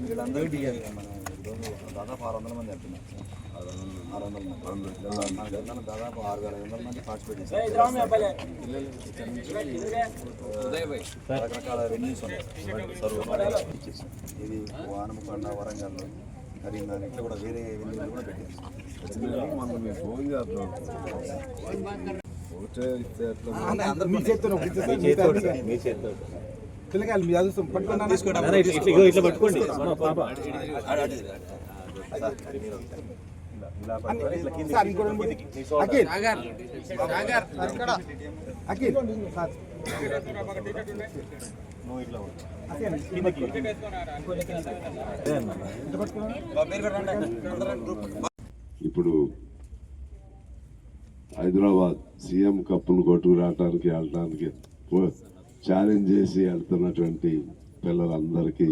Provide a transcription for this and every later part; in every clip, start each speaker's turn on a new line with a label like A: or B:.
A: వీళ్ళందరూ దిగారు మన ఈరోజు దాదాపు ఆరు వందల మంది వెళ్తున్నారు ఆరు వందల మంది మన జిల్లాలో దాదాపు ఆరు వేల ఐదు వందల మంది పార్టిసిపేట్ చేశారు పిల్లలు ఇక్కడ నుంచి ఆ, రకరకాల రెన్యూస్ ఉన్నాయి సర్వ ఇచ్చేసాం ఇది వానమకొండ వరంగల్ కరీంనగర్ ఇట్లా కూడా వేరే వెన్యూలు కూడా పెట్టేస్తాం
B: మనం మీ ఫోన్ చేస్తున్నాం ఒకటే ఇస్తే ఎట్లా
C: మీ చేతితో
D: మీ చేతితో
C: పిల్లకాయలు మీ అదృష్టం
D: ఇట్లా పట్టుకోండి.
C: సార్ అఖిల్. అఖిల్. సార్.
A: నువ్వు ఇట్లా
B: ఇప్పుడు హైదరాబాద్ సీఎం కప్పును కొట్టుకురావటానికి వెళ్ళటానికి ఛాలెంజ్ చేసి వెళ్తున్నటువంటి పిల్లలందరికీ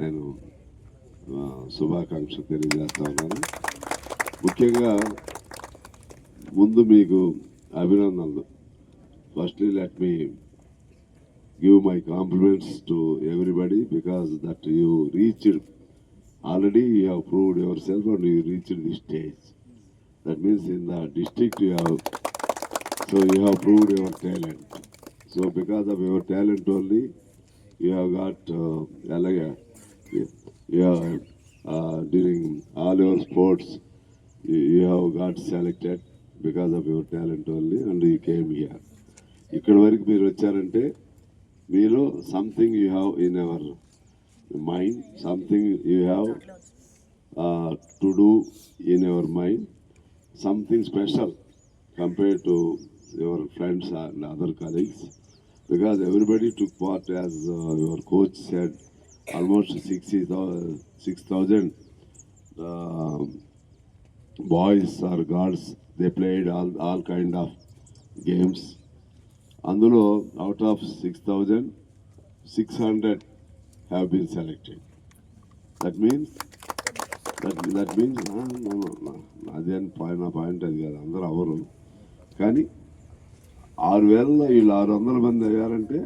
B: నేను శుభాకాంక్ష తెలియజేస్తా ఉన్నాను. ముఖ్యంగా ముందు మీకు అభినందనలు. Firstly let me give my compliments to everybody because that you reach already you have proved yourself and you reach the stage that means in the district you have so you have proved your talent so because of your talent only you have got అలాగే during all your sports you have got selected because of your talent only and you came here ఇక్కడ వరకు మీరు వచ్చారంటే మీలో something you have in our mind something you have to do in your mind something special compare to your friends and other colleagues because everybody took part as your coach said almost sixty six thousand boys or guards they played all all kind of games అందులో out of six thousand six hundred have been selected that means that that means అదే అని point నా point అది కాదు అందరూ hour కానీ ఆరు వేలలో వీళ్ళు ఆరు వందల మంది అయ్యారంటే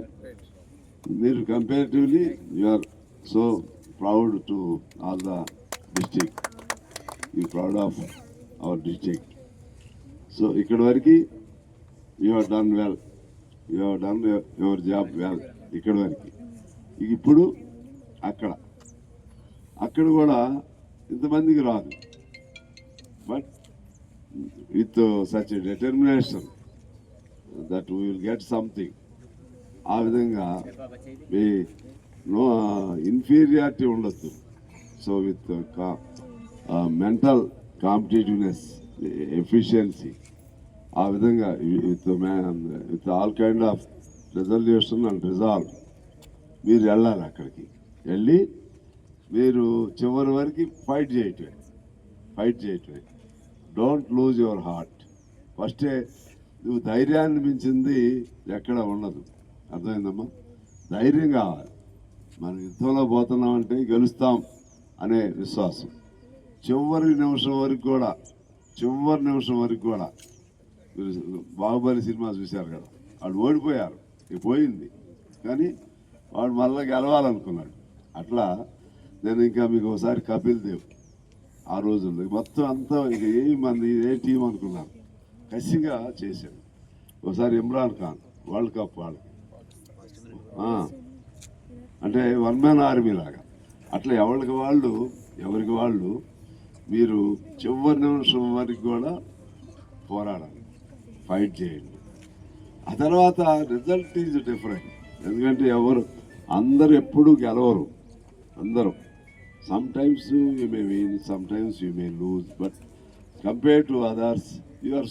B: మీరు comparatively you are so proud to all the district you proud of our district so ఇక్కడ వరకు you have done well you have done your job well ఇక్కడ వరకు. ఇప్పుడు అక్కడ. అక్కడ కూడా ఇంతమందికి రాదు. But with such determination that will get something ఆ విధంగా మీ నో ఇన్ఫీరియారిటీ ఉండొద్దు. So with mental competitiveness efficiency ఆ విధంగా with with all kind of resolution and resolve మీరు వెళ్ళాలి అక్కడికి. వెళ్ళి మీరు చివరి వరకు ఫైట్ చేయటమే. ఫైట్ చేయటమే. డోంట్ లూజ్ యువర్ హార్ట్ ఫస్టే నువ్వు ధైర్యాన్ని మించింది ఎక్కడ ఉండదు. అర్థమైందమ్మా? ధైర్యం కావాలి. మనం యుద్ధంలో పోతున్నామంటే గెలుస్తాం అనే విశ్వాసం. చివరి నిమిషం వరకు కూడా చివరి నిమిషం వరకు కూడా బాహుబలి సినిమా చూశారు కదా వాళ్ళు ఓడిపోయారు ఇక పోయింది. కానీ వాడు మళ్ళీ గెలవాలనుకున్నాడు. అట్లా నేను ఇంకా మీకు ఒకసారి కపిల్ దేవ్ ఆ రోజుల్లో. మొత్తం అంతా ఇక ఏ మంది ఏ టీం అనుకున్నాను కసిగా చేశాడు. ఒకసారి ఇమ్రాన్ ఖాన్ వరల్డ్ కప్ వాళ్ళకి. అంటే వన్ మ్యాన్ ఆర్మీ లాగా. అట్లా ఎవరికి వాళ్ళు ఎవరికి వాళ్ళు మీరు చివరి నిమిషం వరకు కూడా పోరాడాలి. ఫైట్ చేయండి. ఆ తర్వాత రిజల్ట్ ఈజ్ డిఫరెంట్. ఎందుకంటే ఎవరు అందరు ఎప్పుడు గెలవరు. అందరూ. Sometimes you may win sometimes you may lose but compare to others you are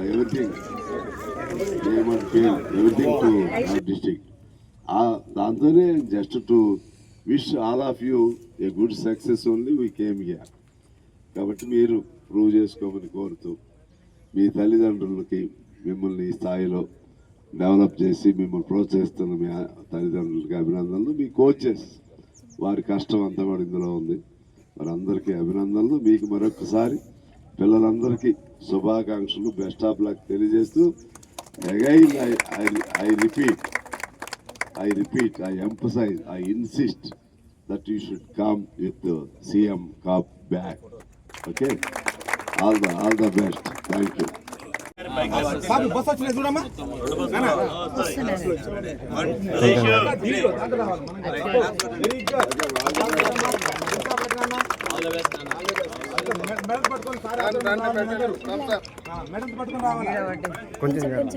B: everything everything. Name and to everything దాంతోనే just to wish all of you a good success only we came here కాబట్టి మీరు prove చేసుకోమని కోరుతూ మీ తల్లిదండ్రులకి మిమ్మల్ని ఈ స్థాయిలో develop చేసి మిమ్మల్ని ప్రోత్సహిస్తున్న మీ తల్లిదండ్రులకి అభినందనలు. మీ కోచెస్ వారి కష్టం అంతా కూడా ఇందులో ఉంది. వారందరికీ అభినందనలు. మీకు మరొకసారి పిల్లలందరికీ శుభాకాంక్షలు బెస్ట్ ఆఫ్ లక్ తెలియజేస్తూ again I I repeat I repeat, I emphasize, I insist that you should come with the CM Cup back. Okay? All the, all the best. Thank you.
C: బాబు బస్ వచ్చినాయి చూడమ్మా sir medal పట్టుకొని రావాలి.
E: కొంచెం
C: nice